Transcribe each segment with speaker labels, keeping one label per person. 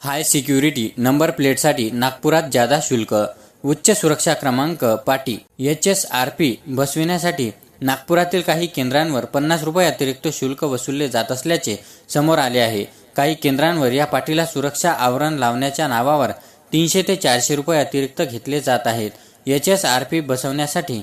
Speaker 1: हाय security number प्लेटसाठी नागपुरात जादा शुल्क. उच्च सुरक्षा क्रमांक पाटी. एच एस आर पी बसविण्यासाठी नागपुरातील काही केंद्रांवर पन्नास रुपये अतिरिक्त शुल्क वसूलले जात असल्याचे समोर आले आहे. काही केंद्रांवर या पाटीला सुरक्षा आवरण लावण्याच्या नावावर तीनशे ते चारशे रुपये अतिरिक्त घेतले जात आहेत. एच एस आर पी बसवण्यासाठी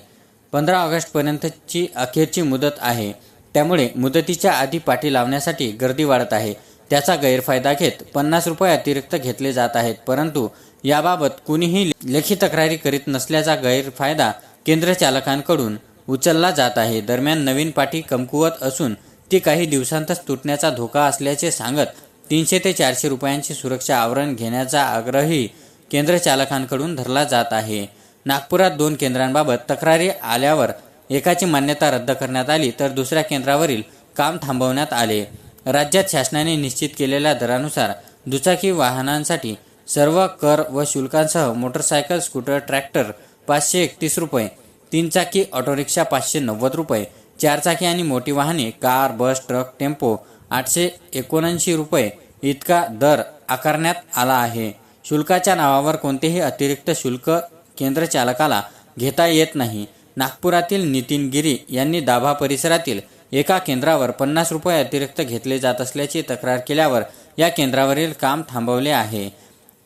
Speaker 1: पंधरा ऑगस्टपर्यंतची अखेरची मुदत आहे. त्यामुळे मुदतीच्या आधी पाटी लावण्यासाठी गर्दी वाढत आहे. त्याचा गैरफायदा घेत पन्नास रुपये अतिरिक्त घेतले जात आहेत. परंतु याबाबत कुणीही लेखी तक्रारी करीत नसल्याचा गैरफायदा केंद्र चालकांकडून उचलला जात आहे. दरम्यान नवीन पाठी कमकुवत असून ती काही दिवसांतच तुटण्याचा धोका असल्याचे सांगत तीनशे ते चारशे रुपयांची सुरक्षा आवरण घेण्याचा आग्रही केंद्र चालकांकडून धरला जात आहे. नागपुरात दोन केंद्रांबाबत तक्रारी आल्यावर एकाची मान्यता रद्द करण्यात आली तर दुसऱ्या केंद्रावरील काम थांबवण्यात आले. राज्यात शासनाने निश्चित केलेल्या दरानुसार दुचाकी वाहनांसाठी सर्व कर व शुल्कांसह मोटरसायकल स्कूटर ट्रॅक्टर पाचशे एकतीस रुपये तीन चाकी ऑटोरिक्षा पाचशे नव्वद रुपये चारचाकी आणि मोठी वाहने कार बस ट्रक टेम्पो आठशे एकोणऐंशी रुपये इतका दर आकारण्यात आला आहे. शुल्काच्या नावावर कोणतेही अतिरिक्त शुल्क केंद्र चालकाला घेता येत नाही. नागपुरातील नितीन गिरी यांनी दाभा परिसरातील एका केंद्रावर पन्नास रुपये अतिरिक्त घेतले जात असल्याची तक्रार केल्यावर या केंद्रावरील काम थांबवले आहे.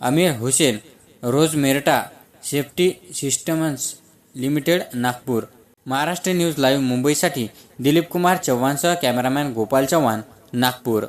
Speaker 1: Ameer Hussain Rosmerta safety systems limited Nagpur. Maharashtra news live मुंबईसाठी दिलीप कुमार चव्हाणसह कॅमेरामॅन गोपाल चव्हाण नागपूर.